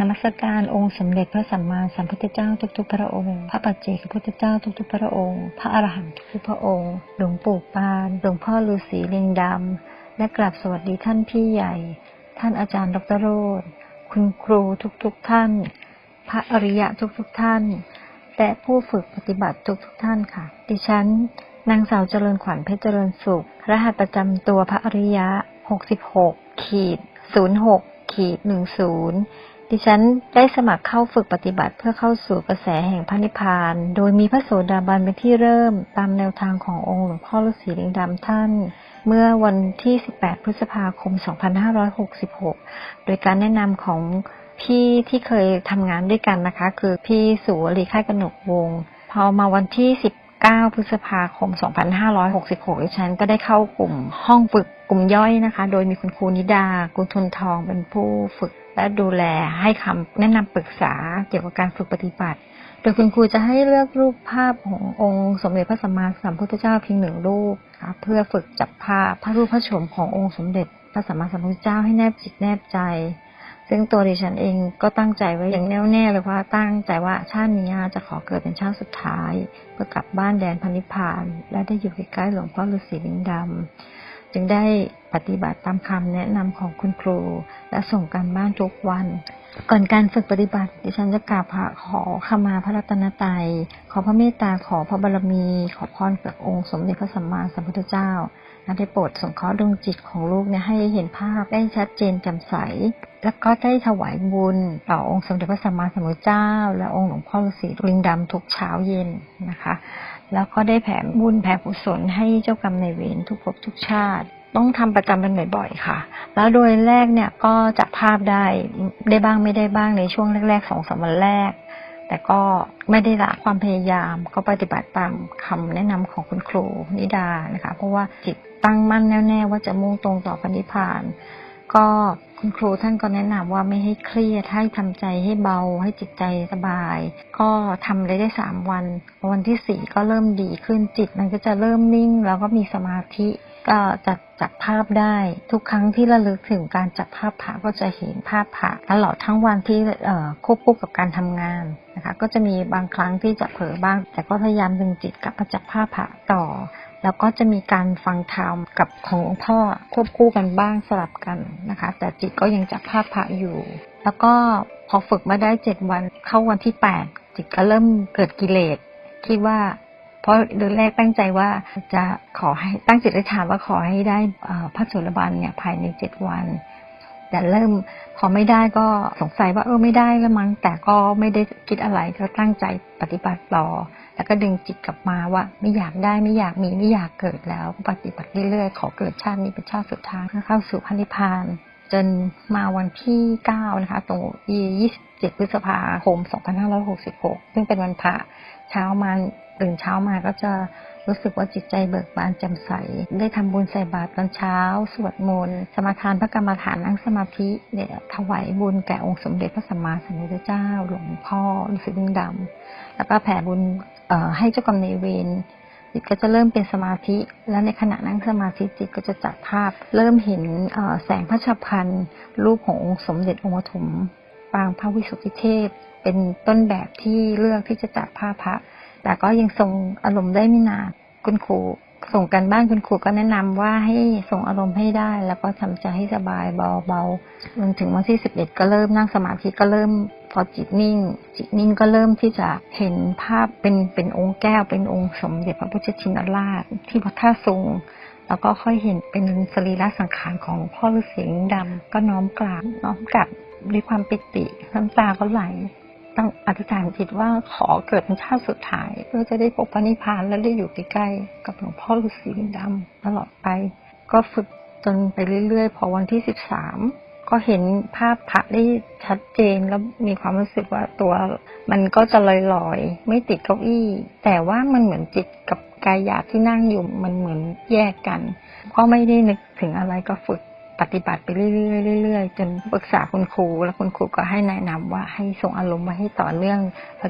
นมัสการองค์สมเด็จพระสัมมาสัมพุทธเจ้าทุกๆ พระองค์ พระปัจเจกพุทธเจ้าทุกๆ พระองค์ พระอรหันต์ทุกพระองค์ หลวงปู่ปาน หลวงพ่อฤาษีเลียงดำ และกราบสวัสดีท่านพี่ใหญ่ ท่านอาจารย์ดรโรธคุณครูทุกๆท่าน พระอริยะทุกๆท่าน และผู้ฝึกปฏิบัติทุกๆท่านค่ะ ดิฉันนางสาวเจริญขวัญเพชรเจริญสุข รหัสประจำตัวพระอริยะ 66 ขีด 06 ขีด 10 ดิฉันได้สมัครเข้าฝึกปฏิบัติเพื่อเข้าสู่กระแสแห่งพระนิพพาน โดยมีพระโสดาบันเป็นที่เริ่มตามแนวทางขององค์หลวงพ่อฤาษีลิงดำท่าน เมื่อวันที่ 18 พฤษภาคม 2566 โดยการแนะนำของพี่ที่เคยทำงานด้วยกันนะคะ คือพี่สุวรีค่ายกนกวง พอมาวันที่ 9 พฤษภาคม 2566 ดิฉันก็ได้เข้ากลุ่มห้องฝึกกลุ่มย่อยนะคะ โดยมีคุณครูนิดา กุลทุนทองเป็นผู้ฝึก และดูแลให้คำแนะนำปรึกษาเกี่ยวกับการฝึกปฏิบัติ โดยคุณครูจะให้เลือกรูปภาพขององค์สมเด็จพระสัมมาสัมพุทธเจ้าเพียงหนึ่งรูปค่ะเพื่อฝึกจับภาพพระรูปพระโฉมขององค์สมเด็จพระสัมมาสัมพุทธเจ้าให้แนบจิตแนบใจ ซึ่งตัวดิฉันเองก็ตั้งใจไว้อย่างแน่วแน่เลยว่าตั้งใจว่าชาตินี้จะขอเกิดเป็นชาติสุดท้าย เพื่อกลับบ้านแดนพันิพพาน และได้อยู่ใกล้ๆหลวงพ่อฤาษีลิงดำจึงได้ปฏิบัติตามคำแนะนำของคุณครู และส่งการบ้านทุกวัน ก่อนการฝึกปฏิบัติ ดิฉันจะกราบพระขอขมาพระรัตนตรัย ขอพระเมตตาขอพระบารมี ขอพรจากองค์สมเด็จพระสัมมาสัมพุทธเจ้าและได้โปรดสงเคราะห์ดวงจิตของลูกเนี่ยให้เห็นภาพได้ชัดเจนแจ่มใส แล้วก็ได้ถวายบุญ ต่อองค์สมเด็จพระสัมมาสัมพุทธเจ้า และองค์หลวงพ่อฤาษีลิงดำทุกเช้าเย็นนะคะ แล้วก็ได้แผ่บุญแผ่กุศลให้เจ้ากรรมในายเวรทุกภพทุกชาติ ต้องทำประจำเป็นบ่อยๆค่ะ แล้วโดยแรกเนี่ยก็จับภาพได้ได้บ้างไม่ได้บ้างในช่วงแรกๆสองสามวันแรก แต่ก็ไม่ได้ละความพยายาม ก็ปฏิบัติตามคำแนะนำของคุณครูนิดานะคะ เพราะว่าจิตตั้งมั่นแน่ๆว่าจะมุ่งตรงต่อพันิพพาน ก็ คุณครูท่านก็แนะนำว่าไม่ให้เครียดให้ทำใจให้เบา ให้จิตใจสบาย ก็ทำเลยได้สามวัน วันที่สี่ก็เริ่มดีขึ้นจิตมันก็จะเริ่มนิ่ง แล้วก็มีสมาธิก็จับจับภาพได้ทุกครั้งที่ระลึกถึงการจับภาพพระก็จะเห็นภาพพระตลอดทั้งวันที่ควบคู่กับการทำงานนะคะก็จะมีบางครั้งที่จะเผลอบ้าง แต่ก็พยายามดึงจิตกลับมาจับภาพพระต่อ แล้วก็จะมีการฟังธรรมกับของหลวงพ่อควบคู่กันบ้างสลับกันนะคะ แต่จิตก็ยังจับภาพพระอยู่ แล้วก็พอฝึกมาได้เจ็ดวันเข้าวันที่แปดจิตก็เริ่มเกิดกิเลสคิดว่า เพราะเดือนแรกตั้งใจว่าจะขอให้ตั้งจิตอธิษฐานว่าขอให้ได้พระสดาบันเนี่ยภายในเจ็ดวันแต่เริ่มพอไม่ได้ก็สงสัยว่าเออไม่ได้แล้วมั้งแต่ก็ไม่ได้คิดอะไรก็ตั้งใจปฏิบัติต่อ แล้วก็ดึงจิตกลับมาว่า ไม่อยากได้ไม่อยากมีไม่อยากเกิดแล้วปฏิบัติเรื่อยๆขอเกิดชาตินี้เป็นชาติสุดท้ายเข้าสู่พระนิพพาน จนมาวันที่ 9 นะคะ ตรง27 พฤษภาคม 2566 ซึ่งเป็นวันพระเช้ามาตื่นเช้ามาก็จะรู้สึกว่าจิตใจเบิกบานแจ่มใส ได้ทำบุญใส่บาตรตอนเช้า สวดมนต์สมาทานพระกรรมฐานนั่งสมาธิเนี่ยถวายบุญแก่องค์สมเด็จพระสัมมาสัมพุทธเจ้า หลวงพ่อฤาษีลิงดำแล้วก็แผ่บุญให้เจ้ากรรมนายเวร จิตก็จะเริ่มเป็นสมาธิ แล้วในขณะนั่งสมาธิจิตก็จะจับภาพ เริ่มเห็นแสงพระชพันรูปขององค์สมเด็จองค์ปฐมปางพระวิสุทธิเทพ เป็นต้นแบบที่เลือกที่จะจับภาพพระ แต่ก็ยังทรงอารมณ์ได้ไม่นานคุณครูส่งกันบ้านคุณครูก็แนะนำว่าให้ส่งอารมณ์ให้ได้ แล้วก็ทำใจให้สบายเบาๆจนถึงวันที่สิบเอ็ดก็เริ่มนั่งสมาธิก็เริ่ม พอจิตนิ่ง จิตนิ่งก็เริ่มที่จะเห็นภาพเป็นเป็นองค์แก้ว เป็นองค์สมเด็จพระพุทธชินราช ที่พระท่าทรงแล้วก็ค่อยเห็นเป็นสรีระสังขารของพ่อฤาษีดำก็น้อมกราบน้อมกราบด้วยความปิติน้ำตาก็ไหลต้องอธิษฐานจิตว่าขอเกิดเป็นชาติสุดท้าย เพื่อจะได้พบพระนิพพานและได้อยู่ใกล้ๆกับหลวงพ่อฤาษีดำตลอดไป ก็ฝึกจนไปเรื่อยๆ พอวันที่สิบสาม ก็เห็นภาพพระได้ชัดเจนแล้วมีความรู้สึกว่าตัว มันก็จะลอยๆ ไม่ติดเก้าอี้ แต่ว่ามันเหมือนจิตกับกายหยาบที่นั่งอยู่มันเหมือนแยกกัน ก็ไม่ได้นึกถึงอะไรก็ฝึกปฏิบัติไปเรื่อยๆจนปรึกษาคุณครู แล้วคุณครูก็ให้แนะนำว่าให้ส่งอารมณ์มาให้ต่อเนื่อง